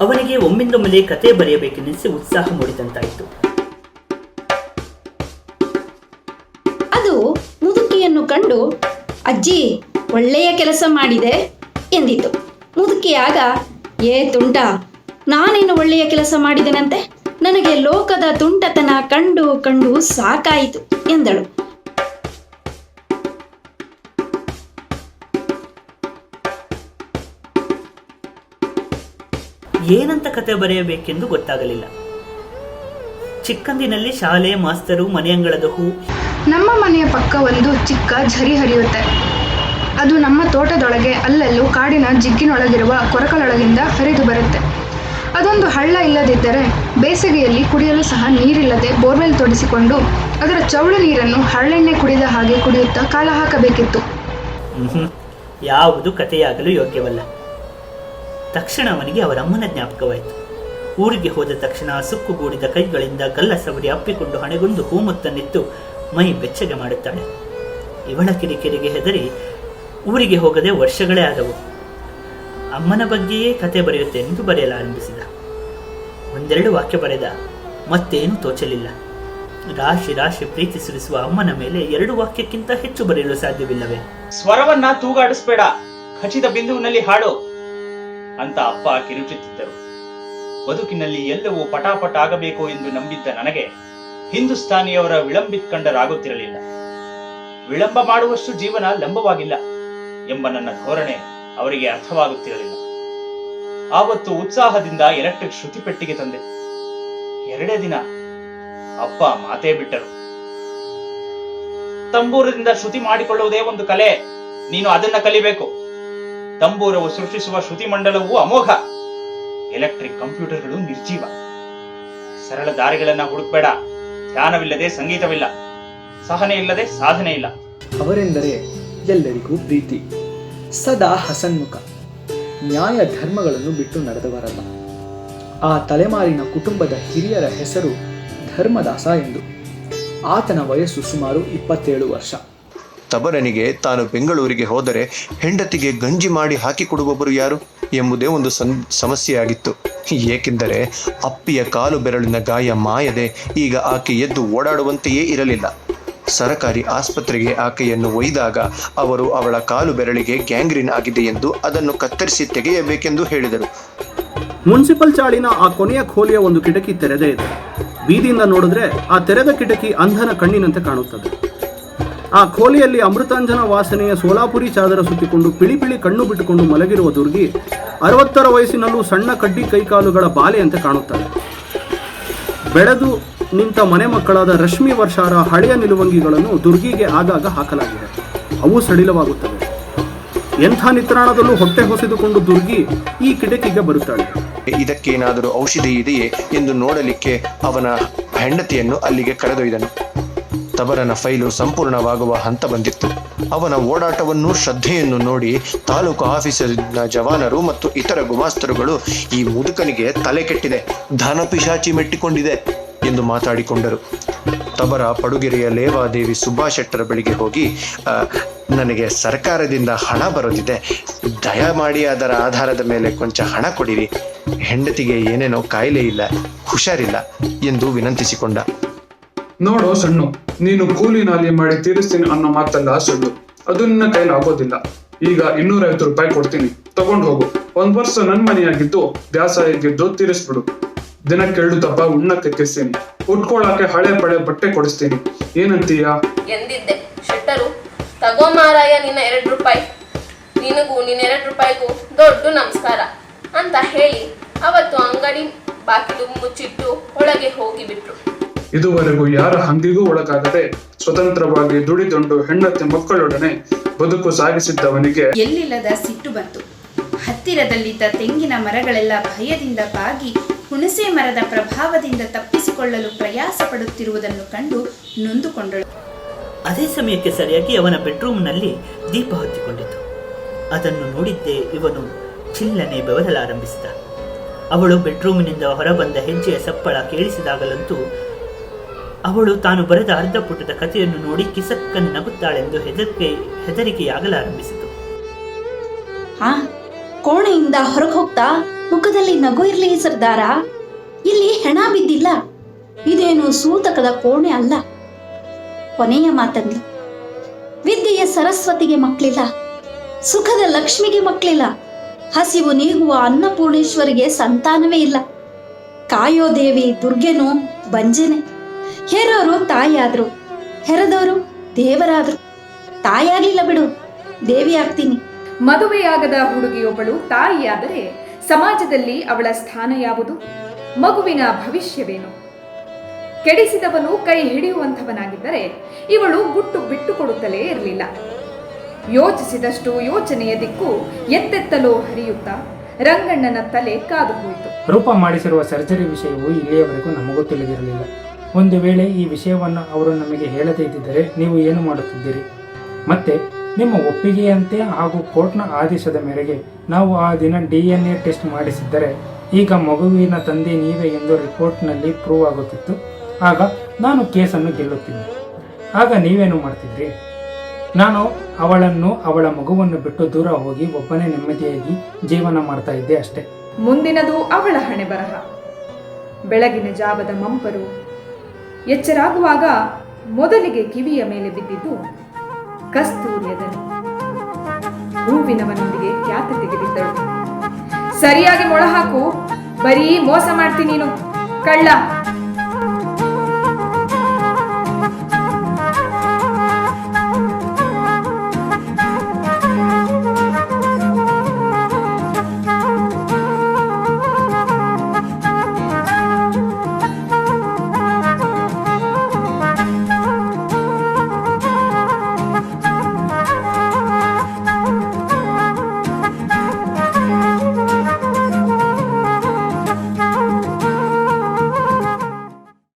ಅವನಿಗೆ ಒಮ್ಮಿಂದೊಮ್ಮೆಲೆ ಕತೆ ಬರೆಯಬೇಕೆನ್ನಿಸಿ ಉತ್ಸಾಹ ಮೂಡಿದಂತಾಯಿತು. ಅದು ಮುದುಕಿಯನ್ನು ಕಂಡು, ಅಜ್ಜಿ, ಒಳ್ಳೆಯ ಕೆಲಸ ಮಾಡಿದೆ ಎಂದಿತು. ಮುದುಕಿಯಾಗ, ಏ ತುಂಟ, ನಾನೇನು ಒಳ್ಳೆಯ ಕೆಲಸ ಮಾಡಿದೆನಂತೆ? ನನಗೆ ಲೋಕದ ತುಂಟತನ ಕಂಡು ಕಂಡು ಸಾಕಾಯಿತು ಎಂದಳು. ಏನಂತ ಕತೆ ಬರೆಯಬೇಕೆಂದು ಗೊತ್ತಾಗಲಿಲ್ಲ. ಚಿಕ್ಕಂದಿನಲ್ಲಿ ಶಾಲೆ ಮಾಸ್ತರು ಮನೆಯಂಗಳದ ಹೂ. ನಮ್ಮ ಮನೆಯ ಪಕ್ಕ ಒಂದು ಚಿಕ್ಕ ಝರಿ ಹರಿಯುತ್ತೆ. ಅದು ನಮ್ಮ ತೋಟದೊಳಗೆ ಅಲ್ಲಲ್ಲೂ ಕಾಡಿನ ಜಿಗ್ಗಿನೊಳಗಿರುವ ಕೊರಕಲೊಳಗಿಂದ ಹರಿದು ಬರುತ್ತೆ. ಅದೊಂದು ಹಳ್ಳ ಇಲ್ಲದಿದ್ದರೆ ಬೇಸಿಗೆಯಲ್ಲಿ ಕುಡಿಯಲು ಸಹ ನೀರಿಲ್ಲದೆ ಬೋರ್ವೆಲ್ ತೊಡಿಸಿಕೊಂಡು ಅದರ ಚೌಳು ನೀರನ್ನು ಹಳ್ಳೆಣ್ಣೆ ಕುಡಿದ ಹಾಗೆ ಕುಡಿಯುತ್ತಾ ಕಾಲ ಹಾಕಬೇಕಿತ್ತು. ಯಾವುದು ಕಥೆಯಾಗಲು ಯೋಗ್ಯವಲ್ಲ. ತಕ್ಷಣ ಅವನಿಗೆ ಅವರಮ್ಮನ ಜ್ಞಾಪಕವಾಯಿತು. ಊರಿಗೆ ಹೋದ ತಕ್ಷಣ ಸುಕ್ಕುಗೂಡಿದ ಕೈಗಳಿಂದ ಗಲ್ಲ ಸವರಿ ಅಪ್ಪಿಕೊಂಡು ಹಣೆಗೊಂದು ಹೂಮುತ್ತನ್ನಿತ್ತು ಮೈ ಬೆಚ್ಚಗೆ ಮಾಡುತ್ತಾಳೆ. ಇವಳ ಕಿರಿಕಿರಿಗೆ ಹೆದರಿ ಊರಿಗೆ ಹೋಗದೆ ವರ್ಷಗಳೇ ಆದವು. ಅಮ್ಮನ ಬಗ್ಗೆಯೇ ಕತೆ ಬರೆಯುತ್ತೆಂದು ಬರೆಯಲಾರಂಭಿಸಿದ ಒಂದೆರಡು ವಾಕ್ಯ ಬರೆದ, ಮತ್ತೇನು ತೋಚಲಿಲ್ಲ. ರಾಶಿ ರಾಶಿ ಪ್ರೀತಿ ಸುರಿಸುವ ಅಮ್ಮನ ಮೇಲೆ ಎರಡು ವಾಕ್ಯಕ್ಕಿಂತ ಹೆಚ್ಚು ಬರೆಯಲು ಸಾಧ್ಯವಿಲ್ಲವೇ? ಸ್ವರವನ್ನ ತೂಗಾಡಿಸ್ಬೇಡ. ಖಚಿತ ಬಿಂದುವಿನಲ್ಲಿ ಹಾಡು. ಅಂತ ಅಪ್ಪ ಕಿರುಚುತ್ತಿದ್ದರು. ಬದುಕಿನಲ್ಲಿ ಎಲ್ಲವೂ ಪಟಾಪಟ ಆಗಬೇಕು ಎಂದು ನಂಬಿದ್ದ ನನಗೆ ಹಿಂದೂಸ್ತಾನಿಯವರ ವಿಳಂಬಿತ್ ಕಂಡರಾಗುತ್ತಿರಲಿಲ್ಲ. ವಿಳಂಬ ಮಾಡುವಷ್ಟು ಜೀವನ ಲಂಬವಾಗಿಲ್ಲ ಎಂಬ ನನ್ನ ಧೋರಣೆ ಅವರಿಗೆ ಅರ್ಥವಾಗುತ್ತಿರಲಿಲ್ಲ. ಆವತ್ತು ಉತ್ಸಾಹದಿಂದ ಎಲೆಕ್ಟ್ರಿಕ್ ಶ್ರುತಿ ಪೆಟ್ಟಿಗೆ ತಂದೆ. ಎರಡೇ ದಿನ ಅಪ್ಪ ಮಾತೇ ಬಿಟ್ಟರು. ತಂಬೂರದಿಂದ ಶ್ರುತಿ ಮಾಡಿಕೊಳ್ಳುವುದೇ ಒಂದು ಕಲೆ, ನೀನು ಅದನ್ನ ಕಲಿಬೇಕು. ತಂಬೂರವು ಸೃಷ್ಟಿಸುವ ಶ್ರುತಿ ಮಂಡಲವು ಅಮೋಘ. ಎಲೆಕ್ಟ್ರಿಕ್ ಕಂಪ್ಯೂಟರ್ಗಳು ನಿರ್ಜೀವ. ಸರಳ ದಾರಿಗಳನ್ನ ಹುಡುಕ್ಬೇಡ. ಧ್ಯಾನವಿಲ್ಲದೆ ಸಂಗೀತವಿಲ್ಲ. ಸಹನೆ ಇಲ್ಲದೆ ಸಾಧನೆ ಇಲ್ಲ. ಅವರೆಂದರೆ ಎಲ್ಲರಿಗೂ ಪ್ರೀತಿ. ಸದಾ ಹಸನ್ಮುಖ. ನ್ಯಾಯ ಧರ್ಮಗಳನ್ನು ಬಿಟ್ಟು ನಡೆದವರಲ್ಲ. ಆ ತಲೆಮಾರಿನ ಕುಟುಂಬದ ಹಿರಿಯರ ಹೆಸರು ಧರ್ಮದಾಸ ಎಂದು. ಆತನ ವಯಸ್ಸು ಸುಮಾರು ಇಪ್ಪತ್ತೇಳು ವರ್ಷ. ತಬರನಿಗೆ ತಾನು ಬೆಂಗಳೂರಿಗೆ ಹೋದರೆ ಹೆಂಡತಿಗೆ ಗಂಜಿ ಮಾಡಿ ಹಾಕಿಕೊಡುವವರು ಯಾರು ಎಂಬುದೇ ಒಂದು ಸಂ, ಸಮಸ್ಯೆಯಾಗಿತ್ತು. ಏಕೆಂದರೆ ಅಪ್ಪಿಯ ಕಾಲು ಬೆರಳಿನ ಗಾಯ ಮಾಯದೆ ಈಗ ಆಕೆ ಎದ್ದು ಓಡಾಡುವಂತೆಯೇ ಇರಲಿಲ್ಲ. ಸರಕಾರಿ ಆಸ್ಪತ್ರೆಗೆ ಆಕೆಯನ್ನು ಒಯ್ದಾಗ ಅವರು ಅವಳ ಕಾಲು ಬೆರಳಿಗೆ ಗ್ಯಾಂಗ್ರೀನ್ ಆಗಿದೆ ಎಂದು ಅದನ್ನು ಕತ್ತರಿಸಿ ತೆಗೆಯಬೇಕೆಂದು ಹೇಳಿದರು. ಮುನ್ಸಿಪಲ್ ಚಾಳಿನ ಆ ಕೊನೆಯ ಖೋಲಿಯ ಒಂದು ಕಿಟಕಿ ತೆರೆದೇ ಇದೆ. ಬೀದಿಯಿಂದ ನೋಡಿದ್ರೆ ಆ ತೆರೆದ ಕಿಟಕಿ ಅಂಧನ ಕಣ್ಣಿನಂತೆ ಕಾಣುತ್ತದೆ. ಆ ಕೋಲಿಯಲ್ಲಿ ಅಮೃತಾಂಜನ ವಾಸನೆಯ ಸೋಲಾಪುರಿ ಚಾದರ ಸುತ್ತಿಕೊಂಡು ಪಿಳಿಪಿಳಿ ಪಿಳಿ ಕಣ್ಣು ಬಿಟ್ಟುಕೊಂಡು ಮಲಗಿರುವ ದುರ್ಗಿ ಅರವತ್ತರ ವಯಸ್ಸಿನಲ್ಲೂ ಸಣ್ಣ ಕಡ್ಡಿ ಕೈಕಾಲುಗಳ ಬಾಲೆಯಂತೆ ಕಾಣುತ್ತಾರೆ. ಬೆಳೆದು ನಿಂತ ಮನೆ ಮಕ್ಕಳಾದ ರಶ್ಮಿ ವರ್ಷಾರ ಹಳೆಯ ನಿಲುವಂಗಿಗಳನ್ನು ದುರ್ಗಿಗೆ ಆಗಾಗ ಹಾಕಲಾಗಿದೆ. ಅವು ಸಡಿಲವಾಗುತ್ತವೆ. ಎಂಥ ನಿತ್ರಾಣದಲ್ಲೂ ಹೊಟ್ಟೆ ಹೊಸೆದುಕೊಂಡು ದುರ್ಗಿ ಈ ಕಿಟಕಿಗೆ ಬರುತ್ತಾಳೆ. ಇದಕ್ಕೇನಾದರೂ ಔಷಧಿ ಇದೆಯೇ ಎಂದು ನೋಡಲಿಕ್ಕೆ ಅವನ ಹೆಂಡತಿಯನ್ನು ಅಲ್ಲಿಗೆ ಕರೆದೊಯ್ದನು. ತಬರನ ಫೈಲು ಸಂಪೂರ್ಣವಾಗುವ ಹಂತ ಬಂದಿತ್ತು. ಅವನ ಓಡಾಟವನ್ನು, ಶ್ರದ್ಧೆಯನ್ನು ನೋಡಿ ತಾಲೂಕು ಆಫೀಸರ್ನ ಜವಾನರು ಮತ್ತು ಇತರ ಗುಮಾಸ್ತರುಗಳು ಈ ಮುದುಕನಿಗೆ ತಲೆ ಕೆಟ್ಟಿದೆ ಧನಪಿಶಾಚಿ ಮೆಟ್ಟಿಕೊಂಡಿದೆ ಎಂದು ಮಾತಾಡಿಕೊಂಡರು. ತಬರ ಪಡುಗೆರೆಯ ಲೇವಾದೇವಿ ಸುಭಾಷ್ ಶೆಟ್ಟರ ಬಳಿಗೆ ಹೋಗಿ ನನಗೆ ಸರ್ಕಾರದಿಂದ ಹಣ ಬರೋದಿದೆ ದಯಮಾಡಿ ಅದರ ಆಧಾರದ ಮೇಲೆ ಕೊಂಚ ಹಣ ಕೊಡಿರಿ. ಹೆಂಡತಿಗೆ ಏನೇನೋ ಕಾಯಿಲೆ ಇಲ್ಲ, ಹುಷಾರಿಲ್ಲ ಎಂದು ವಿನಂತಿಸಿಕೊಂಡ. ನೋಡು ಸಣ್ಣು, ನೀನು ಕೂಲಿ ನಾಲಿ ಮಾಡಿ ತೀರಿಸ್ತೀನಿ ಅನ್ನೋ ಮಾತಲ್ಲ ಸುಳ್ಳು. ಅದು ನಿನ್ನ ಕೈಲಿ ಆಗೋದಿಲ್ಲ. ಈಗ ಇನ್ನೂರೈವತ್ತು ರೂಪಾಯಿ ಕೊಡ್ತೀನಿ. ತಗೊಂಡ್ ಹೋಗು. ಒಂದ್ ವರ್ಷ ನನ್ ಮನೆಯಾಗಿದ್ದು ಬ್ಯಾಸಾಗಿದ್ದು ತೀರಿಸ್ಬಿಡು. ದಿನ ಎರಡು ದಪ್ಪ ಉಣ್ಣಕ್ಕೆ ಕೆಸ್ತೀನಿ. ಉಟ್ಕೊಳಕ್ಕೆ ಹಳೆ ಪಳೆ ಬಟ್ಟೆ ಕೊಡಿಸ್ತೀನಿ. ಏನಂತೀಯ? ಎಂದಿದ್ದೆ. ಶೆಟ್ಟರು, ತಗೋ ಮಾರಾಯ ನಿನ್ನ ಎರಡ್ ರೂಪಾಯಿ. ನಿನಗೂ ನಿನ್ನ ಎರಡ್ ರೂಪಾಯಿಗೂ ದೊಡ್ಡ ನಮಸ್ಕಾರ ಅಂತ ಹೇಳಿ ಅವತ್ತು ಅಂಗಡಿ ಬಾಗಿಲು ಮುಚ್ಚಿಟ್ಟು ಒಳಗೆ ಹೋಗಿಬಿಟ್ರು. ಇದುವರೆಗೂ ಯಾರ ಹಂಗಿಗೂ ಒಳಗಾಗದೆ ಸ್ವತಂತ್ರವಾಗಿ ದುಡಿದೊಂಡು ಹೆಂಡತಿ ಮಕ್ಕಳೊಡನೆ ಬದುಕು ಸಾಗಿಸಿದ್ದವನಿಗೆ ಎಲ್ಲಿಲ್ಲದ ಸಿಟ್ಟು ಬಂತು. ಹತ್ತಿರದಲ್ಲಿದ್ದ ತೆಂಗಿನ ಮರಗಳೆಲ್ಲ ಭಯದಿಂದ ಬಾಗಿ ಹುಣಸೆ ಮರದ ಪ್ರಭಾವದಿಂದ ತಪ್ಪಿಸಿಕೊಳ್ಳಲು ಪ್ರಯಾಸ ಪಡುತ್ತಿರುವುದನ್ನು ಕಂಡು ನೊಂದುಕೊಂಡಳು. ಅದೇ ಸಮಯಕ್ಕೆ ಸರಿಯಾಗಿ ಅವನ ಬೆಡ್ರೂಮ್ನಲ್ಲಿ ದೀಪ ಹೊತ್ತಿಕೊಂಡಿತು. ಅದನ್ನು ನೋಡಿದ್ದೇ ಇವನು ಚಿಲ್ಲನೆ ಬೆವರಲಾರಂಭಿಸಿದ. ಅವಳು ಬೆಡ್ರೂಮಿನಿಂದ ಹೊರಬಂದ ಹೆಜ್ಜೆಯ ಸಪ್ಪಳ ಕೇಳಿಸಿದಾಗಲಂತೂ ಅವಳು ತಾನು ಬರೆದ ಅರ್ಧ ಪುಟದ ಕಥೆಯನ್ನು ನೋಡಿ ಕಿಸಕ್ಕನ್ನು ನಗುತ್ತಾಳೆಂದು ಹೆದರಿಕೆ, ಹೆದರಿಕೆಯಾಗಲಾರಂಭಿಸಿತು. ಹಾ ಕೋಣೆಯಿಂದ ಹೊರಗೆ ಹೋಗ್ತಾ ಮುಖದಲ್ಲಿ ನಗು ಇರ್ಲಿ ಸರ್ದಾರ. ಇಲ್ಲಿ ಹೆಣ ಬಿದ್ದಿಲ್ಲ. ಇದೇನು ಸೂತಕದ ಕೋಣೆ ಅಲ್ಲ. ಕೊನೆಯ ಮಾತನ್ನು ವಿದ್ಯೆಯ ಸರಸ್ವತಿಗೆ ಮಕ್ಕಳಿಲ್ಲ, ಸುಖದ ಲಕ್ಷ್ಮಿಗೆ ಮಕ್ಕಳಿಲ್ಲ, ಹಸಿವು ನೀಗುವ ಅನ್ನಪೂರ್ಣೇಶ್ವರಿಗೆ ಸಂತಾನವೇ ಇಲ್ಲ. ಕಾಯೋ ದೇವಿ ದುರ್ಗೆನು ಬಂಜೆನೆ. ಹೆರೋರು ತಾಯಿಯಾದ್ರು. ಹೆರದವರು ದೇವರಾದ್ರು. ತಾಯಿಯಾಗಲಿಲ್ಲ ಬಿಡು ದೇವಿ ಆಗ್ತೀನಿ. ಮದುವೆಯಾಗದ ಹುಡುಗಿಯೊಬ್ಬಳು ತಾಯಿಯಾದರೆ ಸಮಾಜದಲ್ಲಿ ಅವಳ ಸ್ಥಾನ ಯಾವುದು? ಮಗುವಿನ ಭವಿಷ್ಯವೇನು? ಕೆಡಿಸಿದವನು ಕೈ ಹಿಡಿಯುವಂಥವನಾಗಿದ್ದರೆ ಇವಳು ಗುಟ್ಟು ಬಿಟ್ಟುಕೊಡುತ್ತಲೇ ಇರಲಿಲ್ಲ. ಯೋಚಿಸಿದಷ್ಟು ಯೋಚನೆಯ ದಿಕ್ಕು ಎತ್ತೆತ್ತಲೋ ಹರಿಯುತ್ತಾ ರಂಗಣ್ಣನ ತಲೆ ಕಾದು ಹೋಯಿತು. ರೂಪ ಮಾಡಿಸಿರುವ ಸರ್ಜರಿ ವಿಷಯವು ಇಲ್ಲಿಯವರೆಗೂ ನಮಗೂ ತಿಳಿದಿರಲಿಲ್ಲ. ಒಂದು ವೇಳೆ ಈ ವಿಷಯವನ್ನು ಅವರು ನಮಗೆ ಹೇಳದೇ ಇದ್ದಿದ್ದರೆ ನೀವು ಏನು ಮಾಡುತ್ತಿದ್ದೀರಿ? ಮತ್ತೆ, ನಿಮ್ಮ ಒಪ್ಪಿಗೆಯಂತೆ ಹಾಗೂ ಕೋರ್ಟ್ನ ಆದೇಶದ ಮೇರೆಗೆ ನಾವು ಆ ದಿನ ಡಿ ಎನ್ ಎ ಟೆಸ್ಟ್ ಮಾಡಿಸಿದ್ದರೆ ಈಗ ಮಗುವಿನ ತಂದೆ ನೀವೇ ಎಂದು ರಿಪೋರ್ಟ್ನಲ್ಲಿ ಪ್ರೂವ್ ಆಗುತ್ತಿತ್ತು. ಆಗ ನಾನು ಕೇಸನ್ನು ಗೆಲ್ಲುತ್ತೀನಿ ಆಗ ನೀವೇನು ಮಾಡ್ತಿದ್ರಿ? ನಾನು ಅವಳನ್ನು ಅವಳ ಮಗುವನ್ನು ಬಿಟ್ಟು ದೂರ ಹೋಗಿ ಒಬ್ಬನೇ ನೆಮ್ಮದಿಯಾಗಿ ಜೀವನ ಮಾಡ್ತಾ ಇದ್ದೆ ಅಷ್ಟೇ. ಮುಂದಿನದು ಅವಳ ಹಣೆ ಬರಹ ಬೆಳಗಿನ ಜಾವದ ಮಂಪರು ಎಚ್ಚರಾಗುವಾಗ ಮೊದಲಿಗೆ ಕಿವಿಯ ಮೇಲೆ ಬಿದ್ದಿದ್ದು ಕಸ್ತೂರಿಯದನು. ಹೂವಿನವನೊಂದಿಗೆ ಖ್ಯಾತಿ ತೆಗೆದಿದ್ದಳು. ಸರಿಯಾಗಿ ಮೊಳಹಾಕು, ಬರೀ ಮೋಸ ಮಾಡ್ತೀನಿ ನೀನು. ಕಳ್ಳ.